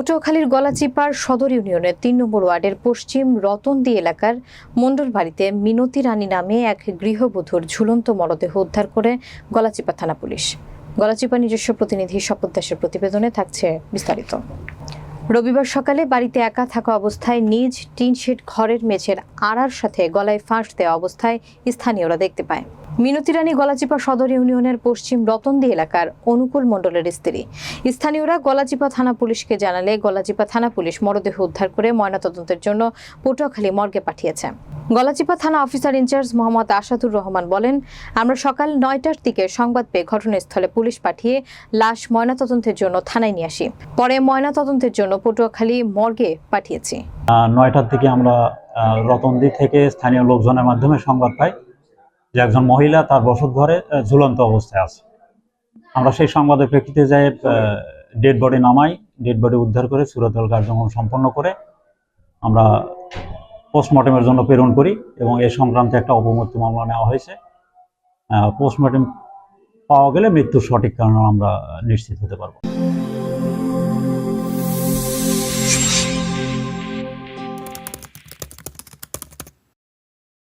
পটুয়াখালীর গলাচিপার সদর ইউনিয়নের তিন নম্বর ওয়ার্ডের পশ্চিম রতনদি এলাকার মণ্ডল বাড়িতে মিনতি রানী নামে এক গৃহবধূর ঝুলন্ত মরদেহ উদ্ধার করে গলাচিপা থানা পুলিশ। গলাচিপা নিজস্ব প্রতিনিধি শপথ দাসের প্রতিবেদনে থাকছে বিস্তারিত। রবিবার সকালে বাড়িতে একা থাকা অবস্থায় নিজ টিনশেড ঘরের মেঝের আড়ার সাথে গলায় ফাঁস দেওয়া অবস্থায় স্থানীয়রা দেখতে পায়। মিনতি রানী গলাচিপা সদর ইউনিয়নের পশ্চিম রতনদি এলাকার অনুকূল মণ্ডলের স্ত্রী। স্থানীয়রা গলাচিপা থানা পুলিশকে জানালে গলাচিপা থানা পুলিশ মরদেহ উদ্ধার করে ময়নাতদন্তের জন্য পটুয়াখালী মর্গে পাঠিয়েছে। গলাচিপা থানা officer in charge Mohammad Asadur Rahman বলেন, আমরা সকাল নয়টার দিকে সংবাদ পেয়ে ঘটনাস্থলে পুলিশ পাঠিয়ে লাশ ময়নাতদন্তের জন্য থানায় নিয়ে আসি। পরে ময়নাতদন্তের জন্য পটুয়াখালী মর্গে পাঠিয়েছি। নয়টার দিকে আমরা রতনদি থেকে স্থানীয় লোকজনের মাধ্যমে সংবাদ পাই যে একজন মহিলা তার বসত ঘরে ঝুলন্ত অবস্থায় আছে। আমরা সেই সংবাদের প্রেক্ষিতে যাই ডেড বডি নামাই, ডেড বডি উদ্ধার করে সুরতল কার্যক্রম সম্পন্ন করে আমরা পোস্টমর্টমের জন্য প্রেরণ করি এবং এ সংক্রান্ত একটা অপমৃত্যু মামলা নেওয়া হয়েছে। পোস্টমর্টম পাওয়া গেলে মৃত্যুর সঠিক কারণ আমরা নিশ্চিত হতে পারব।